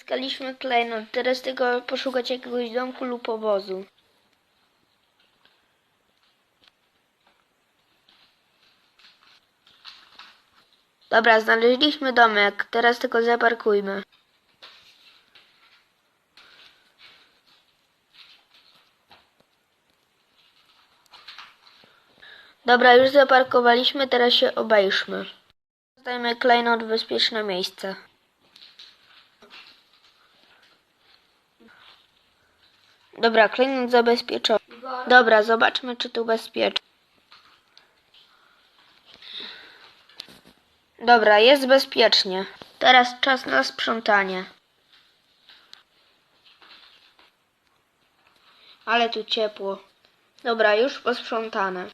Uzyskaliśmy klejnot. Teraz tylko poszukać jakiegoś domku lub obozu. Dobra, znaleźliśmy domek. Teraz tylko zaparkujmy. Dobra, już zaparkowaliśmy, teraz się obejrzmy. Zdajmy klejnot w bezpieczne miejsce. Dobra, klejnot zabezpieczony. Dobra, zobaczmy, czy tu bezpiecznie. Dobra, jest bezpiecznie. Teraz czas na sprzątanie. Ale tu ciepło. Dobra, już posprzątane.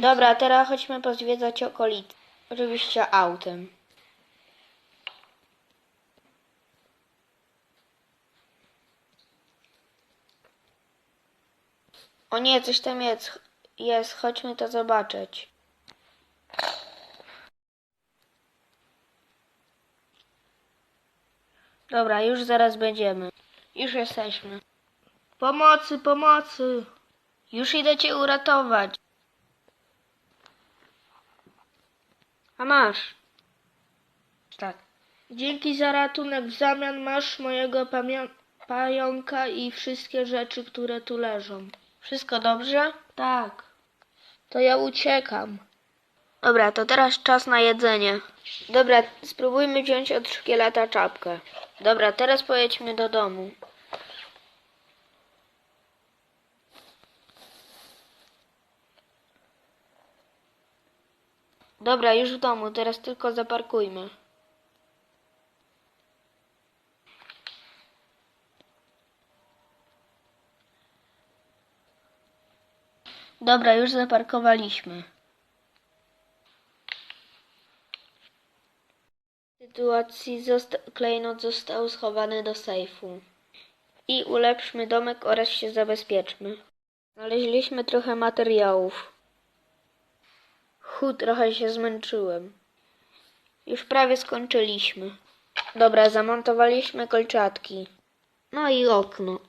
Dobra, teraz chodźmy pozwiedzać okolice. Oczywiście autem. O nie, coś tam jest. Jest, chodźmy to zobaczyć. Dobra, już zaraz będziemy. Już jesteśmy. Pomocy, pomocy. Już idę cię uratować. A masz. Tak. Dzięki za ratunek. W zamian masz mojego pająka i wszystkie rzeczy, które tu leżą. Wszystko dobrze? Tak. To ja uciekam. Dobra, to teraz czas na jedzenie. Dobra, spróbujmy wziąć od szkieleta czapkę. Dobra, teraz pojedźmy do domu. Dobra, już w domu, teraz tylko zaparkujmy. Dobra, już zaparkowaliśmy. W sytuacji zosta- klejnot został schowany do sejfu. I ulepszmy domek oraz się zabezpieczmy. Znaleźliśmy trochę materiałów. Hu, trochę się zmęczyłem. Już prawie skończyliśmy. Dobra, zamontowaliśmy kolczatki. No i okno.